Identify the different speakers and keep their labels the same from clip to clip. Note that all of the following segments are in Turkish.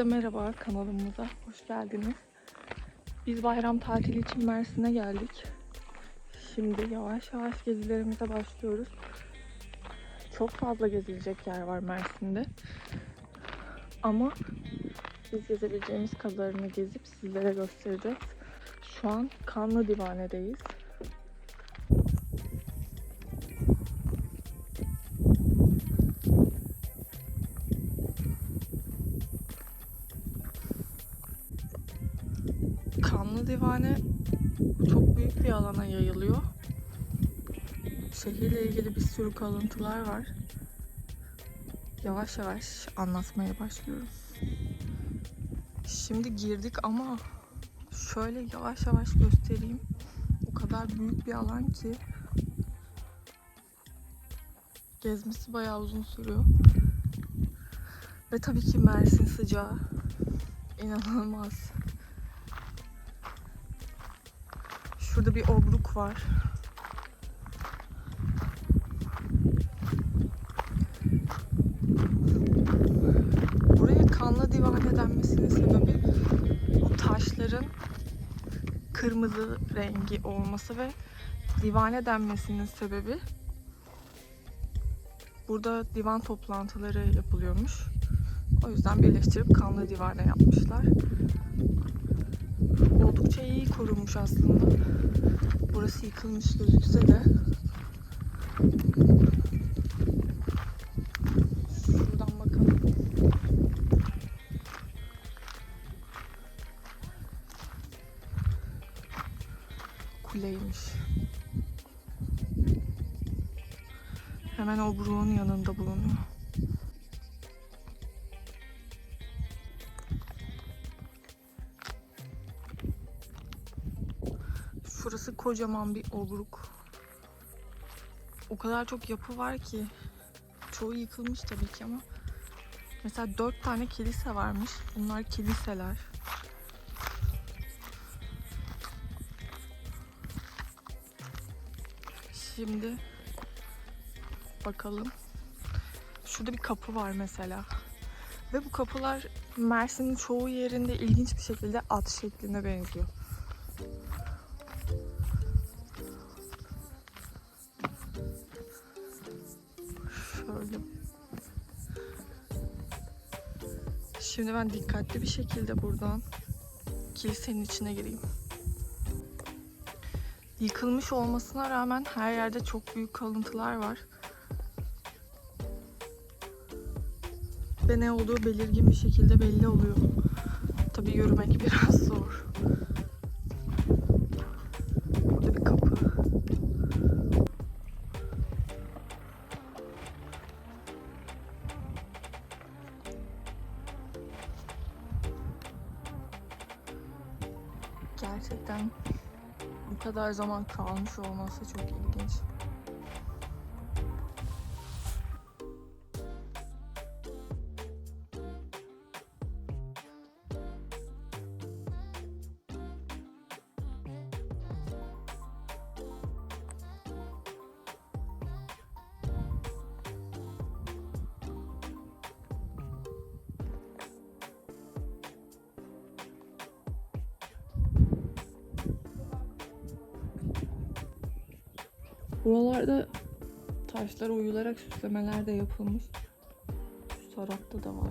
Speaker 1: Herkese merhaba kanalımıza hoş geldiniz. Biz bayram tatili için Mersin'e geldik. Şimdi yavaş yavaş gezilerimize başlıyoruz. Çok fazla gezilecek yer var Mersin'de. Ama biz gezebileceğimiz kadarını gezip sizlere göstereceğiz. Şu an Kanlı Divane'deyiz. İlgili bir sürü kalıntılar var. Yavaş yavaş anlatmaya başlıyorum. Şimdi girdik ama şöyle yavaş yavaş göstereyim. O kadar büyük bir alan ki gezmesi bayağı uzun sürüyor. Ve tabii ki Mersin sıcağı inanılmaz. Şurada bir obruk var. Buraya kanlı divane denmesinin sebebi o taşların kırmızı rengi olması ve divane denmesinin sebebi burada divan toplantıları yapılıyormuş. O yüzden birleştirip kanlı divane yapmışlar. Oldukça iyi korunmuş aslında. Burası yıkılmış gözükse de. Obruğun yanında bulunuyor. Şurası kocaman bir obruk. O kadar çok yapı var ki. Çoğu yıkılmış tabii ki ama. Mesela dört tane kilise varmış. Bunlar kiliseler. Şimdi bakalım. Şurada bir kapı var mesela. Ve bu kapılar Mersin'in çoğu yerinde ilginç bir şekilde at şekline benziyor. Şöyle. Şimdi ben dikkatli bir şekilde buradan kilisenin içine gireyim. Yıkılmış olmasına rağmen her yerde çok büyük kalıntılar var. Ve ne olduğu belirgin bir şekilde belli oluyor. Tabii yürümek biraz zor. Burada bir kapı. Gerçekten bu kadar zaman kalmış olması çok ilginç. Buralarda taşlara uyularak süslemeler de yapılmış. Şu da var.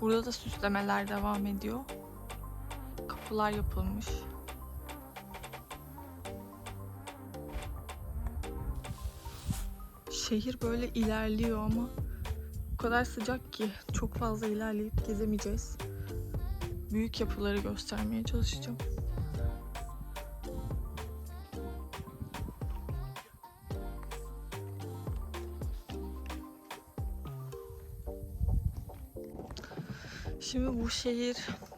Speaker 1: Burada da süslemeler devam ediyor. Kapılar yapılmış. Şehir böyle ilerliyor ama o kadar sıcak ki çok fazla ilerleyip gezemeyeceğiz. Büyük yapıları göstermeye çalışacağım. Şimdi bu şehir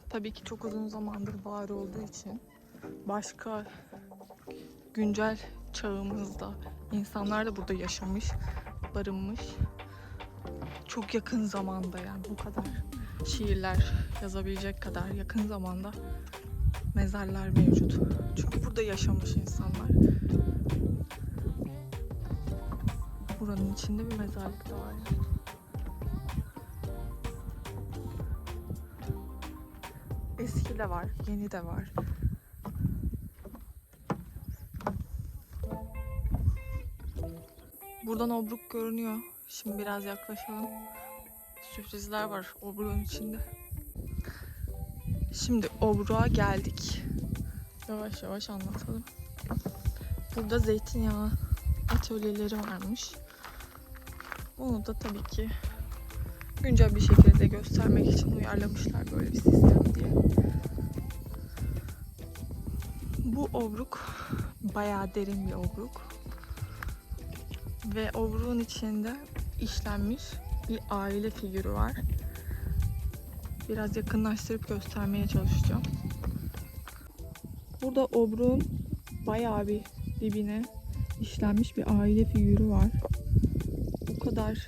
Speaker 1: tabii ki çok uzun zamandır var olduğu için başka güncel çağımızda insanlar da burada yaşamış, barınmış. çok yakın zamanda yani bu kadar şiirler yazabilecek kadar yakın zamanda mezarlar mevcut. Çünkü burada yaşamış insanlar. Buranın içinde bir mezarlık da var. Eski de var, yeni de var. Buradan obruk görünüyor. Şimdi biraz yaklaşalım. Sürprizler var obruğun içinde. Şimdi obruğa geldik. Yavaş yavaş anlatalım. Burada zeytinyağı atölyeleri varmış. Bunu da tabii ki güncel bir şekilde göstermek için uyarlamışlar böyle bir sistem diye. Bu obruk bayağı derin bir obruk. Ve obruğun içinde işlenmiş bir aile figürü var. Biraz yakınlaştırıp göstermeye çalışacağım. Burada obruğun bayağı bir dibine işlenmiş bir aile figürü var. Bu kadar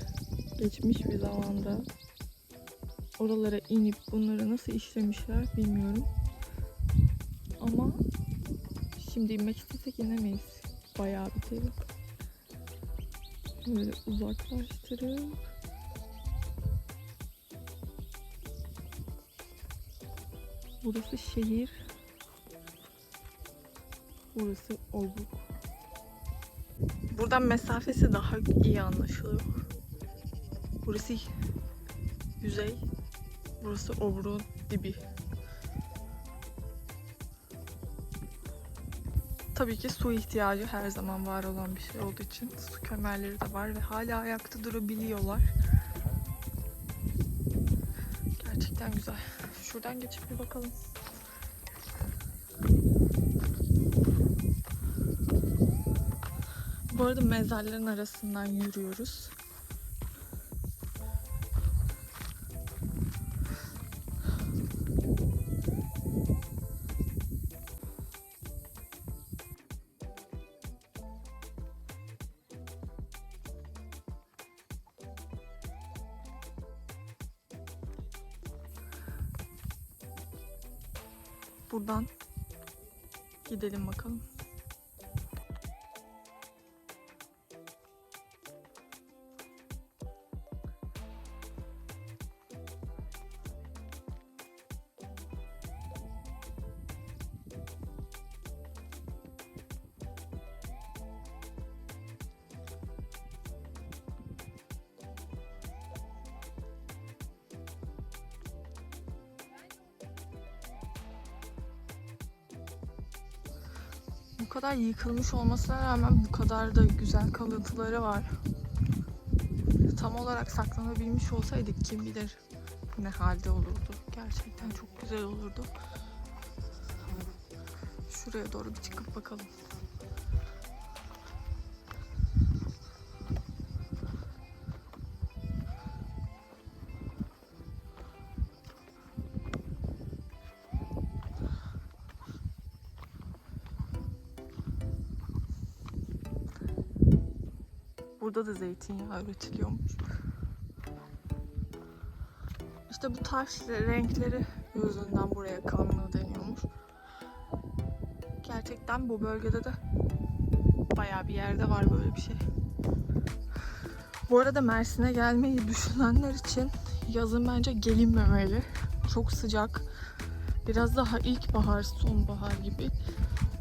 Speaker 1: geçmiş bir zamanda oralara inip bunları nasıl işlemişler bilmiyorum. Ama şimdi inmek istesek inemeyiz. Bayağı bir derin. Böyle uzaklaştırıp Burası şehir. Burası Obruk. Buradan mesafesi daha iyi anlaşılıyor. Burası yüzey. Burası Obruk'un dibi. Tabii ki su ihtiyacı her zaman var olan bir şey olduğu için su kemerleri de var ve hala ayakta durabiliyorlar. Gerçekten güzel. Şuradan geçip bir bakalım. Bu arada mezarların arasından yürüyoruz. Buradan gidelim bakalım. Yıkılmış olmasına rağmen bu kadar da güzel kalıntıları var. Tam olarak saklanabilmiş olsaydık kim bilir ne halde olurdu. Gerçekten çok güzel olurdu. Şuraya doğru bir çıkıp bakalım. Burada da zeytinyağı üretiliyormuş. İşte bu taş renkleri yüzünden buraya kanlı deniyormuş. Gerçekten bu bölgede de bayağı bir yerde var böyle bir şey. Bu arada Mersin'e gelmeyi düşünenler için yazın bence gelinmemeli. Çok sıcak. Biraz daha ilkbahar, sonbahar gibi.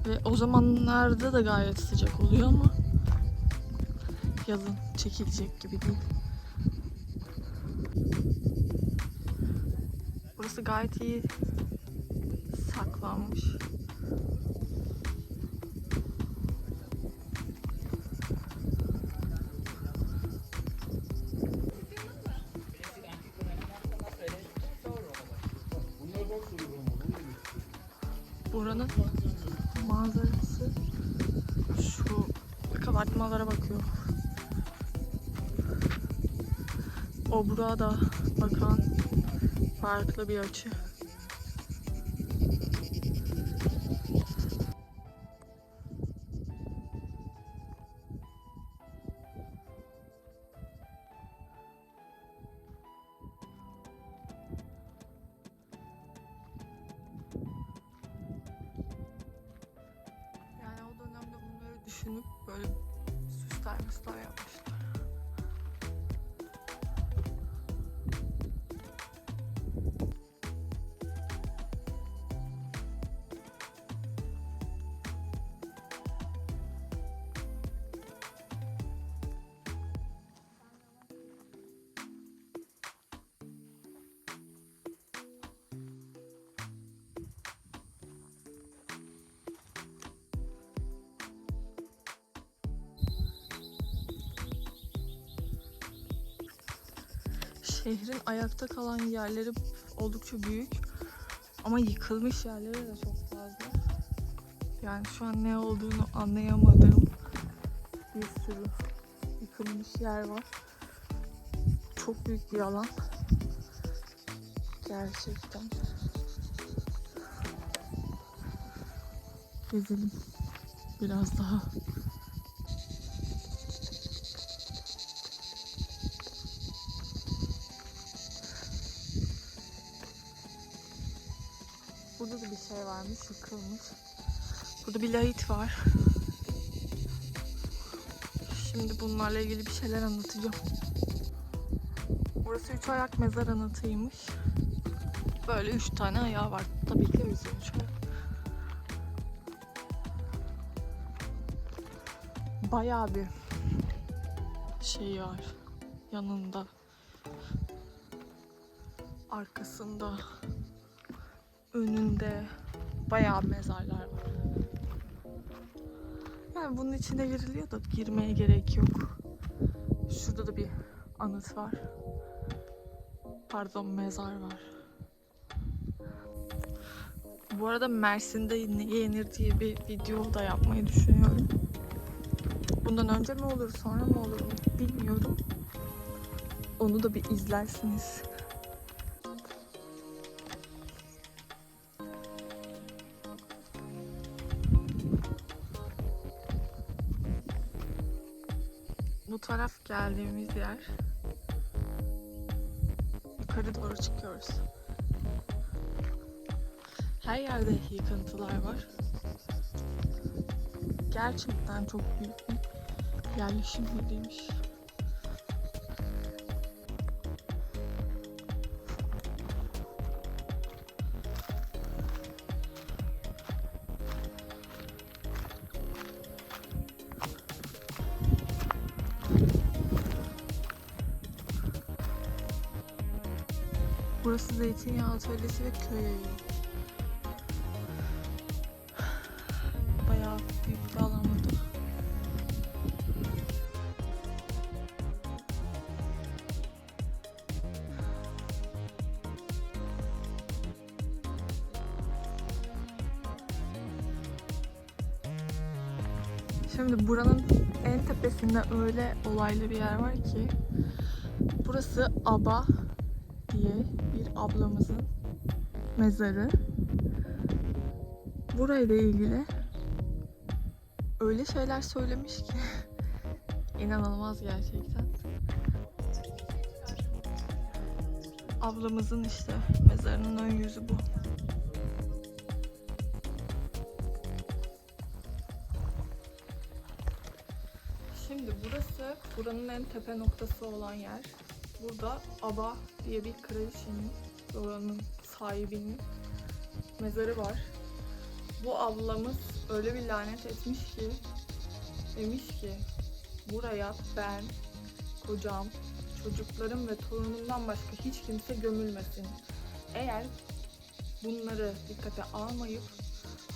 Speaker 1: Ve o zamanlarda da gayet sıcak oluyor ama yazın çekilecek gibi değil. Burası gayet iyi saklanmış. Obruğa da bakan farklı bir açı. Şehrin ayakta kalan yerleri oldukça büyük. Ama yıkılmış yerleri de çok fazla. Yani şu an ne olduğunu anlayamadığım bir sürü yıkılmış yer var. Çok büyük bir alan. Gerçekten. Gezelim. Biraz daha. Burada da bir şey varmış, yıkılmış. Burada bir lahit var. Şimdi bunlarla ilgili bir şeyler anlatacağım. Burası üç ayak mezar anıtıymış. Böyle üç tane ayağı var. Tabii ki üç ayak. Bayağı bir şey var yanında. Arkasında önünde bayağı mezarlar var. Yani bunun içine giriliyor da girmeye gerek yok. Şurada da bir anıt var. Pardon mezar var. Bu arada Mersin'de neye yenir diye bir video da yapmayı düşünüyorum. Bundan önce mi olur sonra mı olur bilmiyorum. Onu da bir izlersiniz. Taraf geldiğimiz yer. Yukarı doğru çıkıyoruz. Her yerde yıkıntılar var. Gerçekten çok büyük bir yerleşim yeriymiş. Burası zeytinyağı atölyesi ve köy evi. Bayağı büyük bir alan burada. Şimdi buranın en tepesinde öyle olaylı bir yer var ki burası Aba diye bir ablamızın mezarı. Burayla ilgili öyle şeyler söylemiş ki inanılmaz gerçekten. Ablamızın işte mezarının ön yüzü bu. Şimdi burası buranın en tepe noktası olan yer. Burada Aba diye bir kraliçenin, oranın sahibinin mezarı var. Bu ablamız öyle bir lanet etmiş ki, demiş ki buraya ben, kocam, çocuklarım ve torunumdan başka hiç kimse gömülmesin. Eğer bunları dikkate almayıp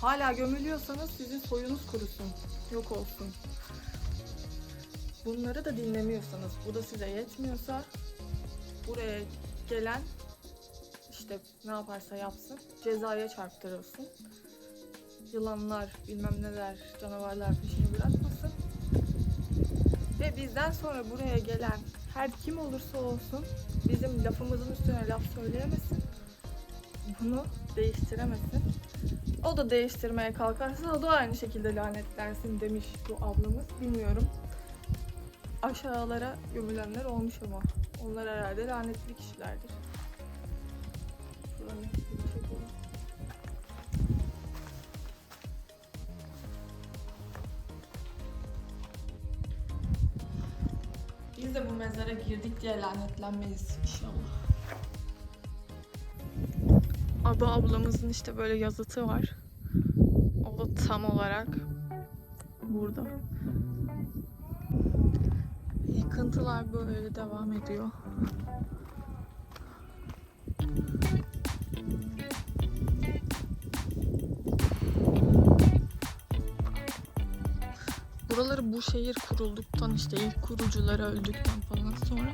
Speaker 1: hala gömülüyorsanız sizin soyunuz kurusun, yok olsun. Bunları da dinlemiyorsanız, bu da size yetmiyorsa buraya gelen işte ne yaparsa yapsın cezaya çarptırılsın. Yılanlar, bilmem neler, canavarlar peşini bırakmasın. Ve bizden sonra buraya gelen her kim olursa olsun bizim lafımızın üstüne laf söyleyemesin. Bunu değiştiremesin. O da değiştirmeye kalkarsa o da aynı şekilde lanetlensin demiş bu ablamız. Bilmiyorum. Aşağılara gömülenler olmuş ama. Onlar herhalde lanetli kişilerdir. Şuranın bir şey çekelim. Biz de bu mezara girdik diye lanetlenmeyiz inşallah. Aba ablamızın işte böyle yazıtı var. O da tam olarak burada. Yıkıntılar böyle devam ediyor. Buraları bu şehir kurulduktan işte ilk kurucuları öldükten falan sonra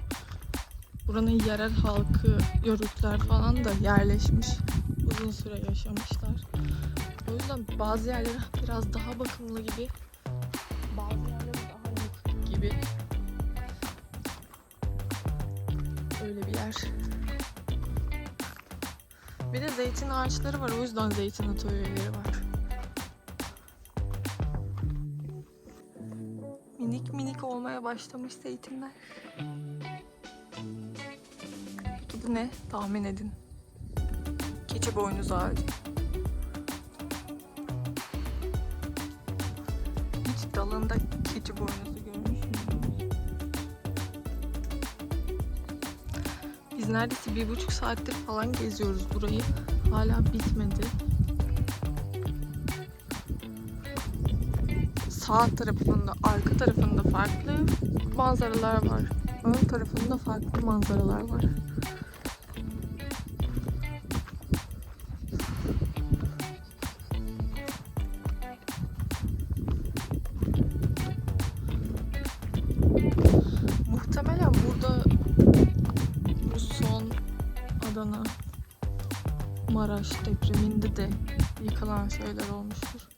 Speaker 1: buranın yerel halkı, yörükler falan da yerleşmiş. Uzun süre yaşamışlar. O yüzden bazı yerleri biraz daha bakımlı gibi, bazı yerleri daha yıkık gibi. Öyle bir yer. Bir de zeytin ağaçları var. O yüzden zeytin atölyeleri var. Minik minik olmaya başlamış zeytinler. Peki bu ne? Tahmin edin. Keçi boynuz ağacı. Hiç dalında keçi boynuzu Biz neredeyse bir buçuk saattir falan geziyoruz burayı. Hala bitmedi. Sağ tarafında, arka tarafında farklı manzaralar var. Ön tarafında farklı manzaralar var. Depreminde de yıkılan şeyler olmuştur.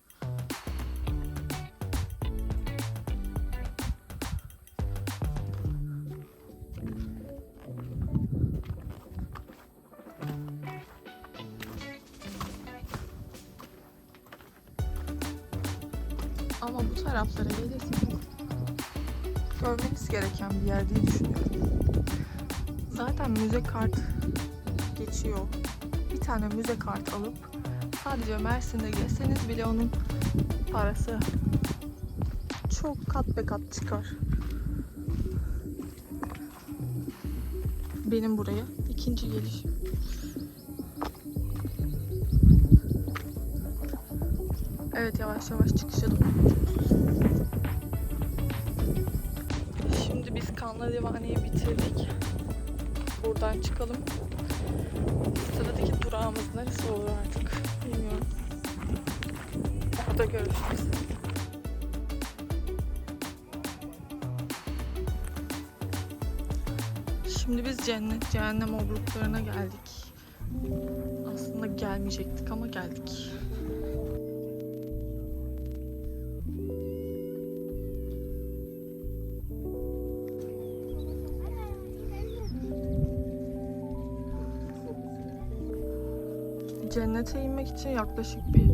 Speaker 1: Ama bu taraflara gelirseniz görmeniz gereken bir yer diye düşünüyorum. Zaten müze kart geçiyor. Tane müze kart alıp sadece Mersin'de gezseniz bile onun parası çok kat be kat çıkar. Benim buraya ikinci gelişim. Evet yavaş yavaş çıkışa. Şimdi biz Kanlı Divani'yi bitirdik. Buradan çıkalım. Sıradaki durağımız neresi olur artık bilmiyorum. Orada görüşürüz. Şimdi biz cennet cehennem obruklarına geldik. Aslında gelmeyecektik ama geldik. Cennete inmek için yaklaşık bir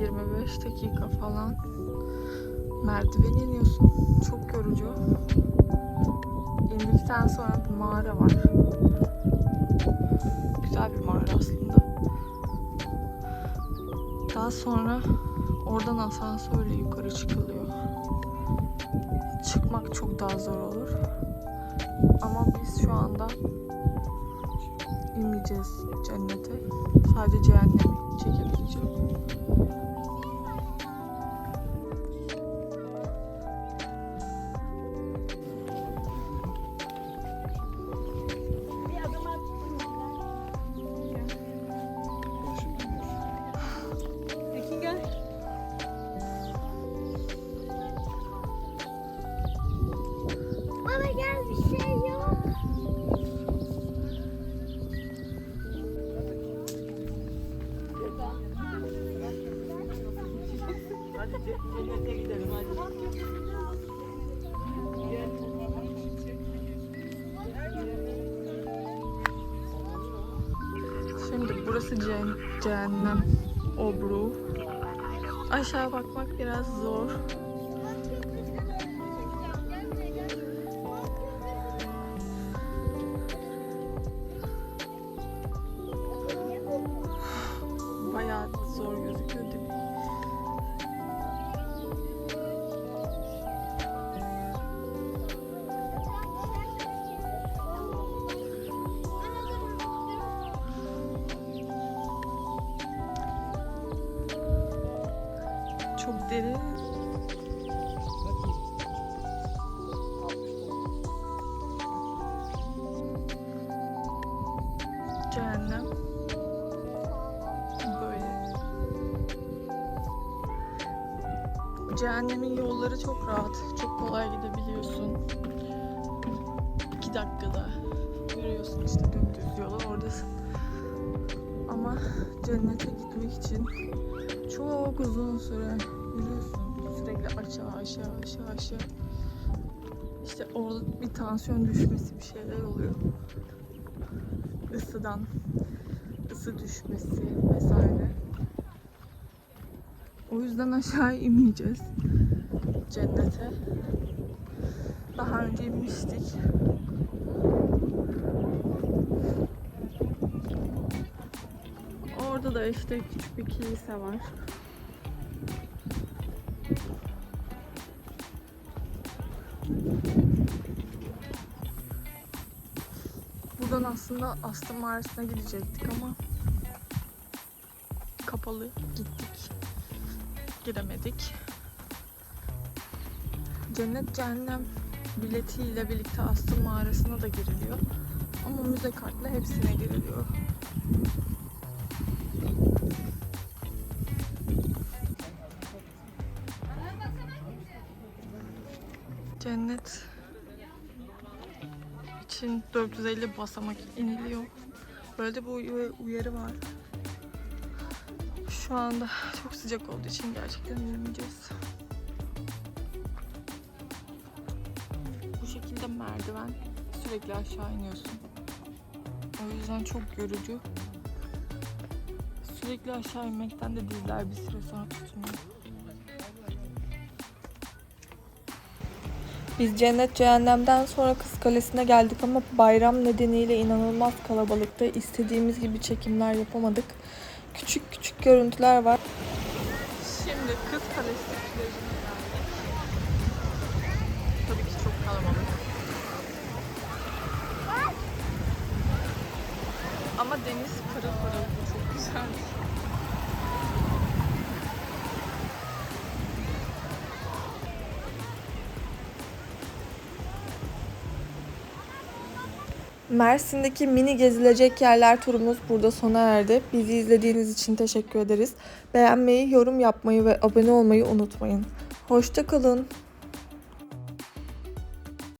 Speaker 1: 25 dakika falan merdiven iniyorsun. Çok yorucu. İndikten sonra bir mağara var. Güzel bir mağara aslında. Daha sonra oradan asansörle yukarı çıkılıyor. Çıkmak çok daha zor olur. Ama biz şu anda inmeyeceğiz cennete. Sadece cehennemi çekebileceğim. Cehennem obruğu. Aşağı bakmak biraz zor. Çok derin. Cehennem. Böyle. Cehennemin yolları çok rahat. Çok kolay gidebiliyorsun. İki dakikada görüyorsun işte dümdüz yola oradasın. Ama cennete gitmek için çok uzun süre yürüyorsun. Sürekli aşağı aşağı aşağı aşağı. İşte orada bir tansiyon düşmesi bir şeyler oluyor. Isıdan, ısı düşmesi vesaire. O yüzden aşağı inmeyeceğiz cennete. Daha önce inmiştik. Orada da işte küçük bir kilise var. Aslında Astım Mağarası'na gidecektik ama kapalı gittik. Giremedik. Cennet Cehennem biletiyle birlikte Astım Mağarası'na da giriliyor. Ama müze kartla hepsine giriliyor. Cennet 450 basamak iniliyor. Böyle de bu uy- uyarı var. Şu anda çok sıcak olduğu için gerçekten inemeyeceğiz. Bu şekilde merdiven sürekli aşağı iniyorsun. O yüzden çok yorucu. Sürekli aşağı inmekten de dizler bir süre sonra tutmuyor. Biz Cennet Cehennem'den sonra Kız Kalesi'ne geldik ama bayram nedeniyle inanılmaz kalabalıkta. İstediğimiz gibi çekimler yapamadık. Küçük küçük görüntüler var. Şimdi Kız Kalesi. Tabii ki çok kalabalık. Ama deniz Mersin'deki mini gezilecek yerler turumuz burada sona erdi. Bizi izlediğiniz için teşekkür ederiz. Beğenmeyi, yorum yapmayı ve abone olmayı unutmayın. Hoşça kalın.